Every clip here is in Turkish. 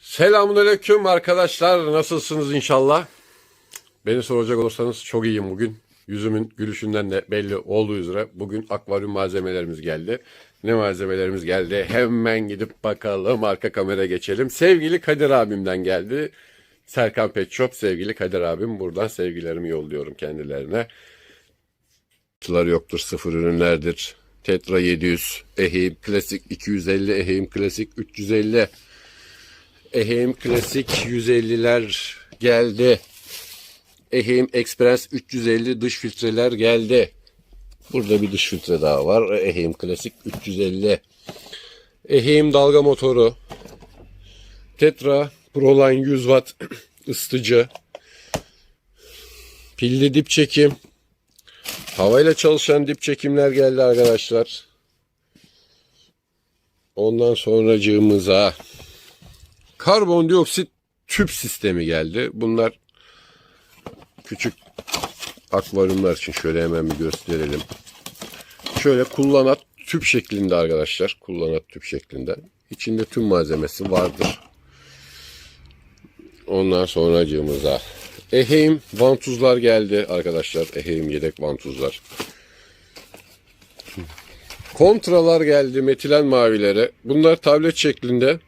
Selamünaleyküm arkadaşlar. Nasılsınız inşallah? Beni soracak olursanız çok iyiyim bugün. Yüzümün gülüşünden de belli olduğu üzere bugün akvaryum malzemelerimiz geldi. Ne malzemelerimiz geldi? Hemen gidip bakalım. Arka kamera geçelim. Sevgili Kadir abimden geldi. Serkan Pet sevgili Kadir abim. Buradan sevgilerimi yolluyorum kendilerine. Kutular yoktur, sıfır ürünlerdir. Tetra 700, Ehim Klasik 250, Ehim Klasik 350. Ehim Klasik 150'ler geldi. Ehim Express 350 dış filtreler geldi. Burada bir dış filtre daha var. Ehim Klasik 350. Ehim dalga motoru. Tetra Proline 100 watt ısıtıcı. Pilli dip çekim. Havayla çalışan dip çekimler geldi arkadaşlar. Ondan sonracığımıza karbondioksit tüp sistemi geldi. Bunlar küçük akvaryumlar için şöyle hemen bir gösterelim. Şöyle kullanat tüp şeklinde arkadaşlar. Kullanat tüp şeklinde. İçinde tüm malzemesi vardır. Ondan sonracığımıza Eheim vantuzlar geldi arkadaşlar. Eheim yedek vantuzlar. Kontralar geldi metilen mavilere. Bunlar tablet şeklinde.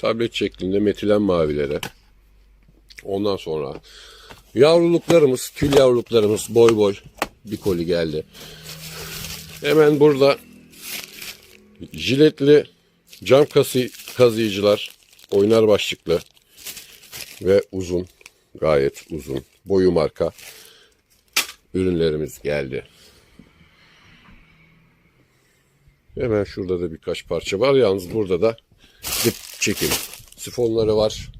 Tablet şeklinde metilen mavilere. Ondan sonra yavruluklarımız, tül yavruluklarımız boy boy bir koli geldi. Hemen burada jiletli cam kazı, kazıyıcılar oynar başlıklı ve uzun gayet uzun boyu marka ürünlerimiz geldi. Hemen şurada da birkaç parça var. Yalnız burada da çekim sifonları var.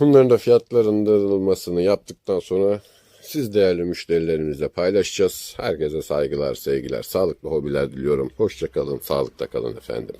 Bunların da fiyatlandırılmasını yaptıktan sonra siz değerli müşterilerimizle paylaşacağız. Herkese saygılar, sevgiler, sağlıklı hobiler diliyorum. Hoşçakalın, sağlıkta kalın efendim.